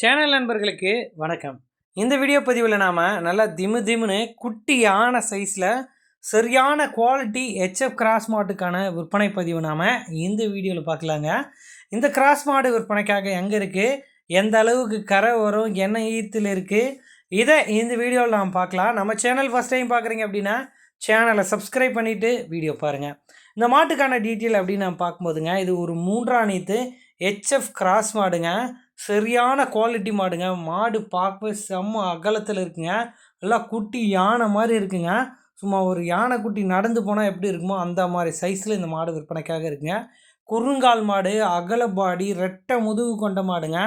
Channel நண்பர்களுக்கு வணக்கம். இந்த வீடியோ பதிவில் நாம் நல்லா திமு திமுன்னு குட்டியான சைஸில் சரியான குவாலிட்டி ஹெச்எஃப் கிராஸ் மாட்டுக்கான விற்பனை பதிவு நாம் இந்த வீடியோவில் பார்க்கலாங்க. இந்த கிராஸ் மாடு விற்பனைக்காக எங்கே இருக்குது எந்த அளவுக்கு கரை வரும்? என்ன ஈத்தில் இருக்குது இதை இந்த வீடியோவில் நாம் பார்க்கலாம். நம்ம சேனல் ஃபஸ்ட் டைம் பார்க்குறீங்க அப்படின்னா சேனலை சப்ஸ்கிரைப் பண்ணிவிட்டு வீடியோ பாருங்கள் இந்த மாட்டுக்கான டீட்டெயில் அப்படின்னு நம்ம பார்க்கும்போதுங்க இது ஒரு மூன்றாம் நீத்து ஹெச்எஃப் கிராஸ் மாடுங்க. சரியான குவாலிட்டி மாடுங்க. மாடு பார்க்கவே செம்ம அகலத்தில் இருக்குங்க. நல்லா குட்டி யானை மாதிரி இருக்குங்க. சும்மா ஒரு யானை குட்டி நடந்து போனால் எப்படி இருக்குமோ அந்த மாதிரி சைஸில் இந்த மாடு விற்பனைக்காக இருக்குங்க. குறுங்கால் மாடு அகலப்பாடி ரெட்டை முதுகு கொண்ட மாடுங்க.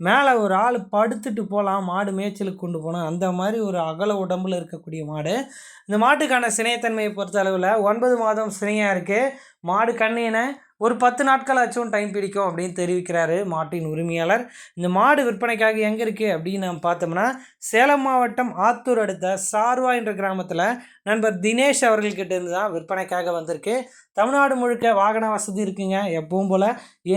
மேலே ஒரு ஆள் படுத்துட்டு போகலாம் மாடு மேய்ச்சலுக்கு கொண்டு போகணும் அந்த மாதிரி ஒரு அகல உடம்பில் இருக்கக்கூடிய மாடு. இந்த மாட்டுக்கான சினைத்தன்மையை பொறுத்த அளவில் ஒன்பது மாதம் சினையாக இருக்குது மாடு கண்ணினை ஒரு பத்து நாட்கள் ஆச்சும் டைம் பிடிக்கும் அப்படின்னு தெரிவிக்கிறாரு மாட்டின் உரிமையாளர். இந்த மாடு விற்பனைக்காக எங்கே இருக்குது அப்படின்னு நம்ம பார்த்தோம்னா சேலம் மாவட்டம் ஆத்தூர் அடுத்த சார்வா என்ற கிராமத்தில் நண்பர் தினேஷ் அவர்கள்கிட்ட இருந்து தான் விற்பனைக்காக வந்திருக்கு. தமிழ்நாடு முழுக்க வாகன வசதி இருக்குங்க. எப்பவும் போல்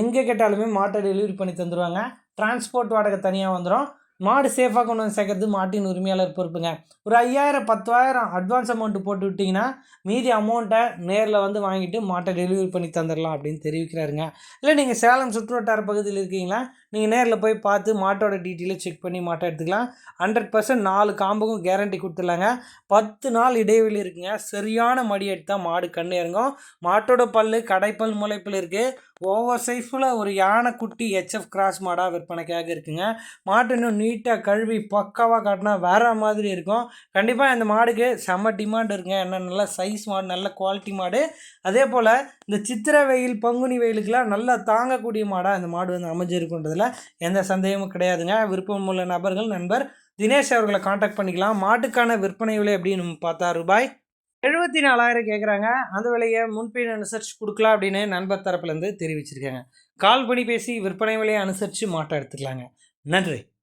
எங்கே கேட்டாலுமே மாட்டை டெலிவரி பண்ணி தந்துடுவாங்க டிரான்ஸ்போர்ட் வாடகை தனியாக வந்துடும் மாடு சேஃபாக கொண்டு வந்து சேர்க்கறது மாட்டின் உரிமையாளர் பொறுப்புங்க. ஒரு ஐயாயிரம் பத்தாயிரம் அட்வான்ஸ் அமௌண்ட்டு போட்டு விட்டிங்கன்னா மீதி அமௌண்ட்டை நேரில் வந்து வாங்கிட்டு மாட்டை டெலிவரி பண்ணி தந்துடலாம் அப்படின்னு தெரிவிக்கிறாருங்க. இல்லை நீங்கள் சேலம் சுற்றுவட்டார பகுதியில் இருக்கீங்களா? நீங்கள் நேரில் போய் பார்த்து மாட்டோட டீட்டெயிலை செக் பண்ணி மாட்டை எடுத்துக்கலாம். ஹண்ட்ரட் பர்சன்ட் நாலு காம்புக்கும் கேரண்டி கொடுத்துடலாங்க. பத்து நாள் இடைவெளி இருக்குங்க. சரியான மடி எடுத்தால் மாடு கண்ணு இறங்கும். மாட்டோட பல் கடைப்பல் முளைப்பில் இருக்குது ஓவர் சைஸில் ஒரு யானை குட்டி ஹெச்எஃப் கிராஸ் மாடாக விற்பனைக்காக இருக்குங்க. மாட்டு இன்னும் நீட்டாக கழுவி பக்காவாக காட்டினா வேறு மாதிரி இருக்கும். கண்டிப்பாக இந்த மாடுக்கு செம்ம டிமாண்ட் இருக்குங்க. என்ன நல்ல சைஸ் மாடு நல்ல குவாலிட்டி மாடு. அதே போல் இந்த சித்திரை வெயில் பங்குனி வெயிலுக்கெலாம் நல்லா தாங்கக்கூடிய மாடாக இந்த மாடு வந்து அமைஞ்சிருக்குன்றதில் எந்த சந்தேகமும் கிடையாதுங்க. விருப்பம் உள்ள நபர்கள் நண்பர் தினேஷ் அவர்களை காண்டாக்ட் பண்ணிக்கலாம். மாட்டுக்கான விற்பனை விலை அப்படின்னு பார்த்தா ரூபாய் எழுபத்தி நாலாயிரம் கேட்குறாங்க அந்த விலையை முன்பின் அனுசரித்து கொடுக்கலாம் அப்படின்னு நண்பர் தரப்புலேருந்து தெரிவிச்சிருக்காங்க. கால் பண்ணி பேசி விற்பனை விலையை அனுசரித்து மாட்டை எடுத்துக்கலாங்க. நன்றி.